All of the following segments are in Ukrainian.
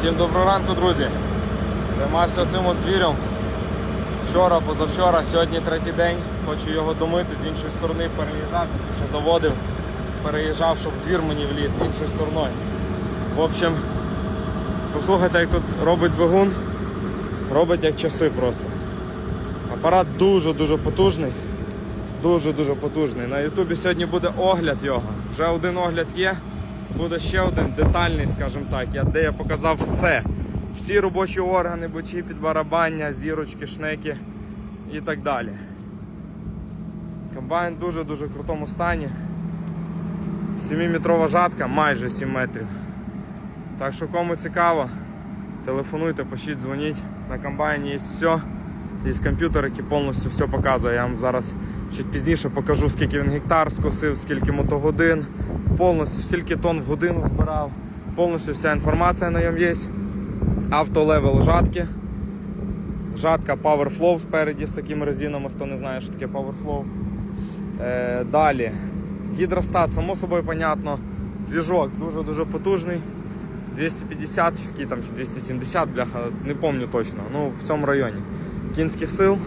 Всім доброго ранку, друзі. Займався цим от звіром. Вчора, позавчора, сьогодні третій день. Хочу його домити з іншої сторони, переїжджав, що заводив, переїжджав, щоб двір мені вліз іншою стороною. В общем, послухайте, як тут робить двигун. Робить як часи просто. Апарат дуже-дуже потужний. Дуже-дуже потужний. На Ютубі сьогодні буде огляд його. Вже один огляд є. Буде ще один детальний, скажімо так, де я показав все. Всі робочі органи, бочі, підбарабання, зірочки, шнеки і так далі. Комбайн в дуже-дуже крутому стані. 7-метрова жатка, майже 7 метрів. Так що кому цікаво, телефонуйте, пишіть, дзвоніть. На комбайні є все. Є комп'ютер, який повністю все показує. Я вам зараз чуть пізніше покажу, скільки він гектар скосив, скільки мотогодин, повністю скільки тонн в годину збирав. Повністю вся інформація на ньому є. Автолевел жатки. Жатка PowerFlow спереді з такими резинами, хто не знає, що таке PowerFlow. Е, далі. Гідростат, само собою, понятно. Двіжок дуже-дуже потужний. 250 чи там, чи 270, бляха, не пам'ятаю точно. Ну, в цьому районі. Кінських сил.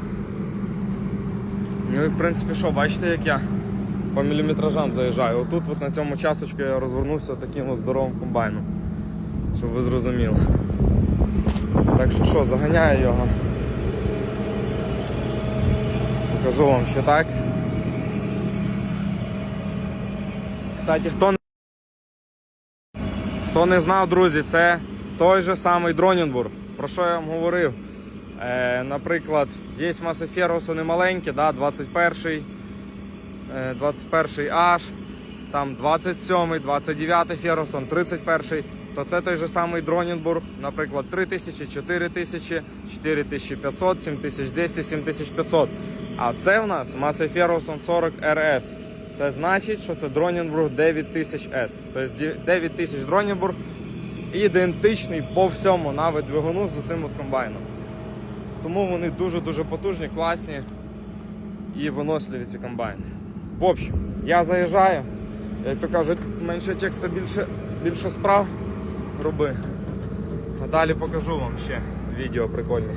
Ну і в принципі що, бачите, як я по міліметражам заїжджаю. Отут от на цьому часточку я розвернувся таким от здоровим комбайном. Щоб ви зрозуміли. Так що що, заганяю його. Покажу вам ще так. Кстати, хто не Хто не знав, друзі, це той же самий Дронінбург, про що я вам говорив. Е, наприклад, є маси Фергуса немаленькі, да, 21, е, 21 H, там 27, 29 Фергусон, 31-й, то це той же самий Дронінбург, наприклад, 3000, 4000, 4500, 7200, 7500. А це в нас Massey Ferguson 40 RS. Це значить, що це Дронінбург 9000S. Тобто 9000 Дронінбург ідентичний по всьому навіть двигуну з цим комбайном. Тому вони дуже-дуже потужні, класні і виносливі ці комбайни. В общем, я заїжджаю, як то кажуть, менше тексту, більше, більше справ роби. А далі покажу вам ще відео прикольне.